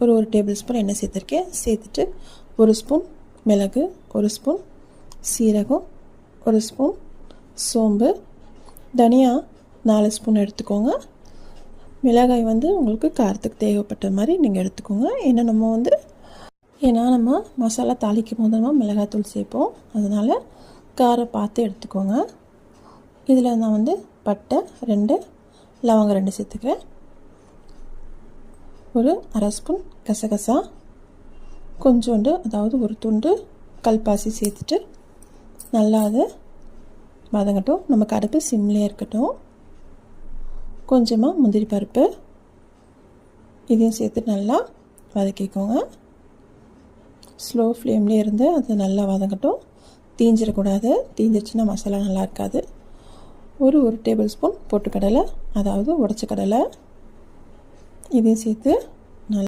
ஒரு ஒரு table spoon எண்ணெய் சேர்த்துருக்கேன். சேர்த்துட்டு ஒரு ஸ்பூன் மிளகு ஒரு ஸ்பூன் சீரகம் ஒரு ஸ்பூன் சோம்பு தனியா நாலு ஸ்பூன் எடுத்துக்கோங்க. மிளகாய் வந்து உங்களுக்கு காரத்துக்கு தேவைப்பட்ட மாதிரி நீங்கள் எடுத்துக்கோங்க. ஏன்னா நம்ம வந்து ஏன்னா நம்ம மசாலா தாளிக்கும் போது நம்ம மிளகாத்தூள் சேர்ப்போம். அதனால் காரம் பார்த்து எடுத்துக்கோங்க. இதில் நான் வந்து பட்டை ரெண்டு லவங்கம் ரெண்டு சேர்த்துக்கிறேன். ஒரு அரை ஸ்பூன் கசகசா கொஞ்சோண்டு அதாவது ஒரு துண்டு கல்பாசி சேர்த்துட்டு நல்லா அது வதங்கட்டும். நமக்கு அடுப்பு சிம்லேயே இருக்கட்டும். கொஞ்சமாக முந்திரி பருப்பு இதையும் சேர்த்து நல்லா வதக்கிக்கோங்க. ஸ்லோ ஃப்ளேம்லேயே இருந்து அது நல்லா வதங்கட்டும். தீஞ்சிடக்கூடாது. தீஞ்சிருச்சுன்னா மசாலா நல்லா இருக்காது. ஒரு ஒரு டேபிள் ஸ்பூன் பொட்டுக்கடலை அதாவது உடச்ச கடலை இதையும் சேர்த்து